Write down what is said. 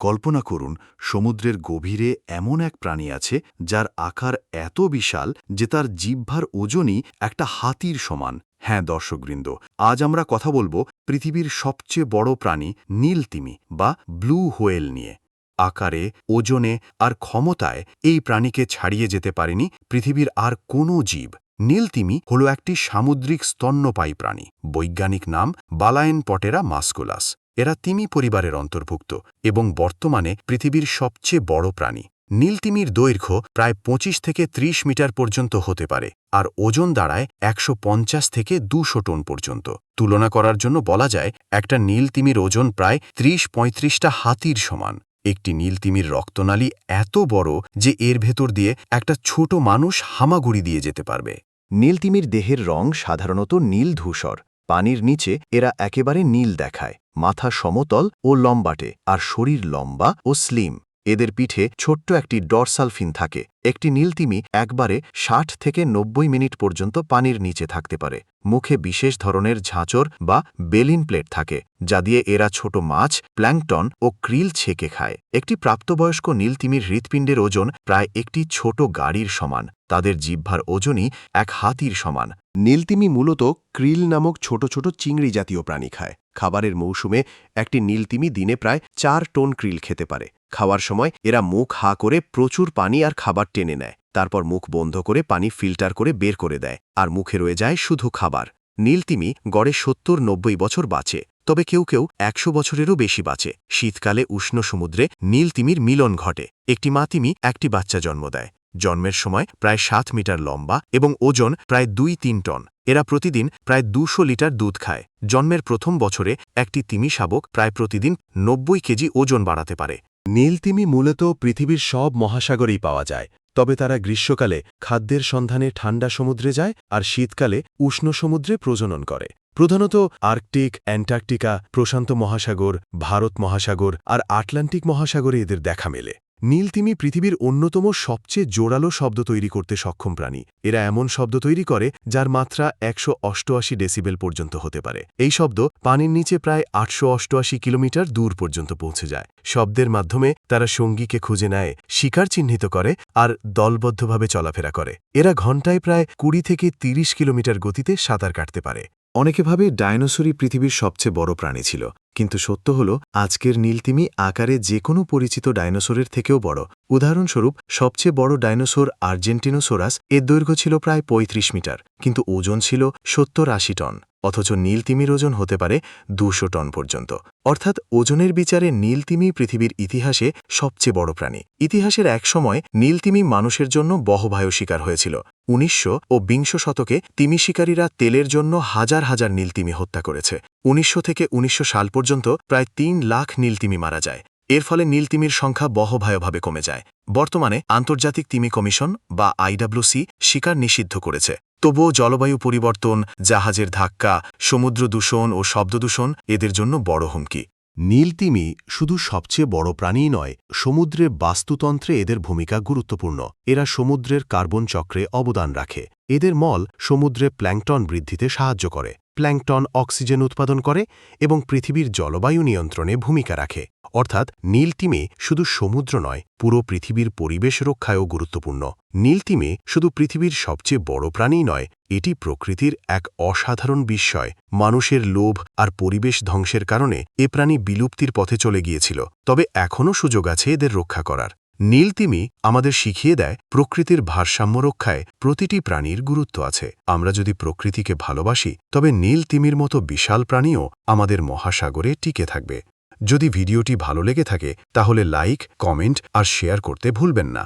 কল্পনা করুন, সমুদ্রের গভীরে এমন এক প্রাণী আছে যার আকার এত বিশাল যে তার জিহ্বার ওজনই একটা হাতির সমান। হ্যাঁ দর্শকবৃন্দ, আজ আমরা কথা বলব পৃথিবীর সবচেয়ে বড় প্রাণী নীলতিমি বা ব্লু হোয়েল নিয়ে। আকারে, ওজনে আর ক্ষমতায় এই প্রাণীকে ছাড়িয়ে যেতে পারেনি পৃথিবীর আর কোনো জীব। নীলতিমি হল একটি সামুদ্রিক স্তন্যপায়ী প্রাণী। বৈজ্ঞানিক নাম বালায়েন পটেরা মাস্কুলাস। এরা তিমি পরিবারের অন্তর্ভুক্ত এবং বর্তমানে পৃথিবীর সবচেয়ে বড় প্রাণী। নীলতিমির দৈর্ঘ্য প্রায় ২৫ থেকে ৩০ মিটার পর্যন্ত হতে পারে আর ওজন দাঁড়ায় একশো পঞ্চাশ থেকে দুশো টন পর্যন্ত। তুলনা করার জন্য বলা যায় একটা নীলতিমির ওজন প্রায় ত্রিশ পঁয়ত্রিশটা হাতির সমান। একটি নীলতিমির রক্তনালী এত বড় যে এর ভেতর দিয়ে একটা ছোট মানুষ হামাগুড়ি দিয়ে যেতে পারবে। নীলতিমির দেহের রং সাধারণত নীল ধূসর। পানির নিচে এরা একেবারে নীল দেখায়, মাথা সমতল ও লম্বাটে, আর শরীর লম্বা ও স্লিম। এদের পিঠে ছোট্ট একটি ডরসাল ফিন থাকে। একটি নীলতিমি একবারে ষাট থেকে নব্বই মিনিট পর্যন্ত পানির নিচে থাকতে পারে। মুখে বিশেষ ধরনের ঝাঁচর বা বেলিন প্লেট থাকে, যা দিয়ে এরা ছোট মাছ, প্ল্যাংটন ও ক্রিল ছেকে খায়। একটি প্রাপ্তবয়স্ক নীলতিমির হৃৎপিণ্ডের ওজন প্রায় একটি ছোট গাড়ির সমান। তাদের জিহ্বার ওজনই এক হাতির সমান। নীলতিমি মূলত ক্রিল নামক ছোট ছোট চিংড়ি জাতীয় প্রাণী খায়। খাবারের মৌসুমে একটি নীলতিমি দিনে প্রায় চার টন ক্রিল খেতে পারে। খাওয়ার সময় এরা মুখ হা করে প্রচুর পানি আর খাবার টেনে নেয়। তারপর মুখ বন্ধ করে পানি ফিল্টার করে বের করে দেয় আর মুখে রয়ে যায় শুধু খাবার। নীলতিমি গড়ে সত্তর নব্বই বছর বাঁচে, তবে কেউ কেউ একশো বছরেরও বেশি বাঁচে। শীতকালে উষ্ণ সমুদ্রে নীলতিমির মিলন ঘটে। একটি মাতিমি একটি বাচ্চা জন্ম দেয়। জন্মের সময় প্রায় সাত মিটার লম্বা এবং ওজন প্রায় দুই তিন টন। এরা প্রতিদিন প্রায় দুশো লিটার দুধ খায়। জন্মের প্রথম বছরে একটি তিমি শাবক প্রায় প্রতিদিন নব্বই কেজি ওজন বাড়াতে পারে। নীলতিমি মূলত পৃথিবীর সব মহাসাগরেই পাওয়া যায়, তবে তারা গ্রীষ্মকালে খাদ্যের সন্ধানে ঠান্ডা সমুদ্রে যায় আর শীতকালে উষ্ণ সমুদ্রে প্রজনন করে। প্রধানত আর্কটিক, অ্যান্টার্কটিকা, প্রশান্ত মহাসাগর, ভারত মহাসাগর আর আটলান্টিক মহাসাগরে এদের দেখা মেলে। নীলতিমি পৃথিবীর অন্যতম সবচেয়ে জোরালো শব্দ তৈরি করতে সক্ষম প্রাণী। এরা এমন শব্দ তৈরি করে, যার মাত্রা একশো অষ্টআশি ডেসিবেল পর্যন্ত হতে পারে। এই শব্দ পানির নিচে প্রায় আটশো অষ্টআশি কিলোমিটার দূর পর্যন্ত পৌঁছে যায়। শব্দের মাধ্যমে তারা সঙ্গীকে খুঁজে নেয়, শিকার চিহ্নিত করে, আর দলবদ্ধভাবে চলাফেরা করে। এরা ঘণ্টায় প্রায় কুড়ি থেকে ৩০ কিলোমিটার গতিতে সাঁতার কাটতে পারে। অনেকে ভাবে ডাইনোসরই পৃথিবীর সবচেয়ে বড় প্রাণী ছিল, কিন্তু সত্য হল, আজকের নীলতিমি আকারে যে কোনো পরিচিত ডাইনোসরের থেকেও বড়। উদাহরণস্বরূপ, সবচেয়ে বড় ডাইনোসর আর্জেন্টিনোসোরাস, এর দৈর্ঘ্য ছিল প্রায় ৩৫ মিটার, কিন্তু ওজন ছিল সত্তর আশি টন। অথচ নীলতিমির ওজন হতে পারে দুশো টন পর্যন্ত। অর্থাৎ ওজনের বিচারে নীলতিমি পৃথিবীর ইতিহাসে সবচেয়ে বড় প্রাণী। ইতিহাসের এক সময় নীলতিমি মানুষের জন্য বহবায়ু শিকার হয়েছিল। উনিশশো ও বিংশ শতকে তিমি শিকারীরা তেলের জন্য হাজার হাজার নীলতিমি হত্যা করেছে। উনিশশো থেকে উনিশশো সাল পর্যন্ত প্রায় তিন লাখ নীলতিমি মারা যায়। এর ফলে নীলতিমির সংখ্যা বহভায়ভাবে কমে যায়। বর্তমানে আন্তর্জাতিক তিমি কমিশন বা আইডাব্লুসি শিকার নিষিদ্ধ করেছে। তবুও জলবায়ু পরিবর্তন, জাহাজের ধাক্কা, সমুদ্র দূষণ ও শব্দদূষণ এদের জন্য বড় হুমকি। নীলতিমি শুধু সবচেয়ে বড় প্রাণীই নয় সমুদ্রের বাস্তুতন্ত্রে এদের ভূমিকা গুরুত্বপূর্ণ। এরা সমুদ্রের কার্বন চক্রে অবদান রাখে। এদের মল সমুদ্রে প্ল্যাংটন বৃদ্ধিতে সাহায্য করে। প্ল্যাংটন অক্সিজেন উৎপাদন করে এবং পৃথিবীর জলবায়ু নিয়ন্ত্রণে ভূমিকা রাখে। অর্থাৎ নীলতিমে শুধু সমুদ্র নয়, পুরো পৃথিবীর পরিবেশ রক্ষায়ও গুরুত্বপূর্ণ। নীলতিমে শুধু পৃথিবীর সবচেয়ে বড় প্রাণী নয়, এটি প্রকৃতির এক অসাধারণ বিস্ময়। মানুষের লোভ আর পরিবেশ ধ্বংসের কারণে এ প্রাণী বিলুপ্তির পথে চলে গিয়েছিল, তবে এখনও সুযোগ আছে এদের রক্ষা করার। নীলতিমি আমাদের শিখিয়ে দেয় প্রকৃতির ভারসাম্য রক্ষায় প্রতিটি প্রাণীর গুরুত্ব আছে। আমরা যদি প্রকৃতিকে ভালোবাসি, তবে নীলতিমির মতো বিশাল প্রাণীও আমাদের মহাসাগরে টিকে থাকবে। যদি ভিডিওটি ভালো লেগে থাকে, তাহলে লাইক, কমেন্ট আর শেয়ার করতে ভুলবেন না।